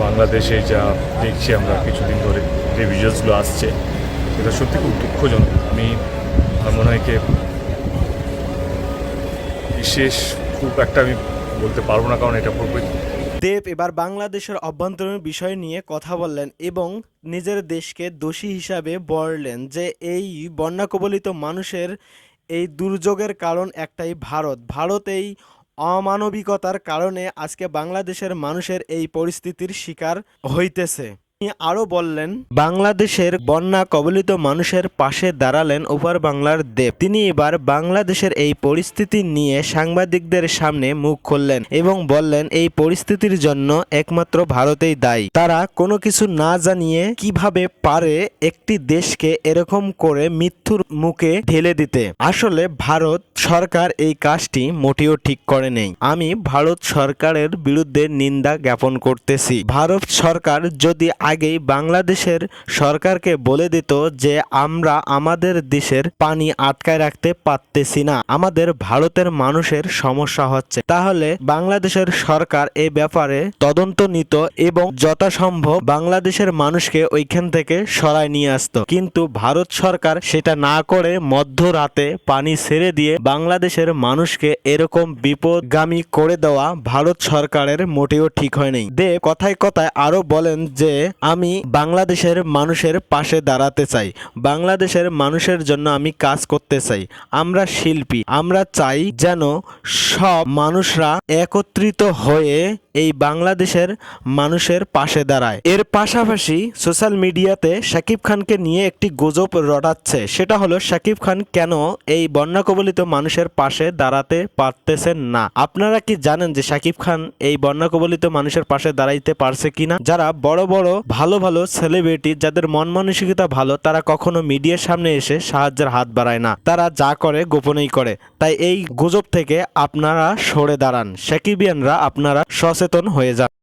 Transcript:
বাংলাদেশে যা দেখছি আমরা কিছুদিন ধরে যে ভিজুয়ালসগুলো আসছে, এটা সত্যি খুব দুঃখজনক। আমি মনে হয় কি, বিশেষ খুব একটা আমি বলতে পারব না, কারণ এটা পুরোপুরি দেব এবার বাংলাদেশের অভ্যন্তরীণ বিষয় নিয়ে কথা বললেন এবং নিজের দেশকে দোষী হিসাবে বললেন যে এই বন্যা কবলিত মানুষের এই দুর্যোগের কারণ একটাই ভারত। ভারত এই অমানবিকতার কারণে আজকে বাংলাদেশের মানুষের এই পরিস্থিতির শিকার হইতেছে। তিনি আরও বললেন, বাংলাদেশের বন্যা কবলিত মানুষের পাশে দাঁড়ালেন ওপার বাংলার দেব। তিনি এবার বাংলাদেশের এই পরিস্থিতি নিয়ে সাংবাদিকদের সামনে মুখ খুললেন এবং বললেন, এই পরিস্থিতির জন্য একমাত্র ভারতেই দায়ী। তারা কোনো কিছু না জানিয়ে কীভাবে পারে একটি দেশকে এরকম করে মৃত্যুর মুখে ঢেলে দিতে? আসলে ভারত সরকার এই কাজটি মোটেও ঠিক করে নেই। আমি ভারত সরকারের বিরুদ্ধে নিন্দা জ্ঞাপন করতেছি। ভারত সরকার যদি আগেই বাংলাদেশের সরকারকে বলে দিত যে আমরা আমাদের দেশের পানি আটকায় রাখতে পারতেছি না। আমাদের ভারতের মানুষের সমস্যা হচ্ছে। তাহলে বাংলাদেশের সরকার এই ব্যাপারে তদন্ত নিত এবং যথাসম্ভব বাংলাদেশের মানুষকে ওইখান থেকে সরায় নিয়ে আসতো। কিন্তু ভারত সরকার সেটা না করে মধ্যরাতে পানি ছেড়ে দিয়ে বাংলাদেশের মানুষকে এরকম বিপদগামী করে দেওয়া ভারত সরকারের মোটেও ঠিক হয়নি। দেব কথায় কথায় আরও বলেন যে আমি বাংলাদেশের মানুষের পাশে দাঁড়াতে চাই। বাংলাদেশের মানুষের জন্য আমি কাজ করতে চাই। আমরা শিল্পী, আমরা চাই যেন সব মানুষরা একত্রিত হয়ে এই বাংলাদেশের মানুষের পাশে দাঁড়ায়। এর পাশাপাশি সোশ্যাল মিডিয়াতে শাকিব খানকে নিয়ে একটি গুজব রটাচ্ছে। সেটা হলো, শাকিব খান কেন এই বন্যা কবলিত মানুষের পাশে দাঁড়াতে পারতেছেন না? আপনারা কি জানেন যে শাকিব খান এই বন্যা কবলিত মানুষের পাশে দাঁড়াইতে পারছে কিনা? যারা বড় বড়, ভালো ভালো সেলিব্রিটি, যাদের মন মানসিকতা ভালো, তারা কখনো মিডিয়ার সামনে এসে সাহায্যের হাত বাড়ায় না। তারা যা করে, গোপনেই করে। তাই এই গুজব থেকে আপনারা সরে দাঁড়ান। শাকিবিয়ানরা আপনারা সচেতন হয়ে যান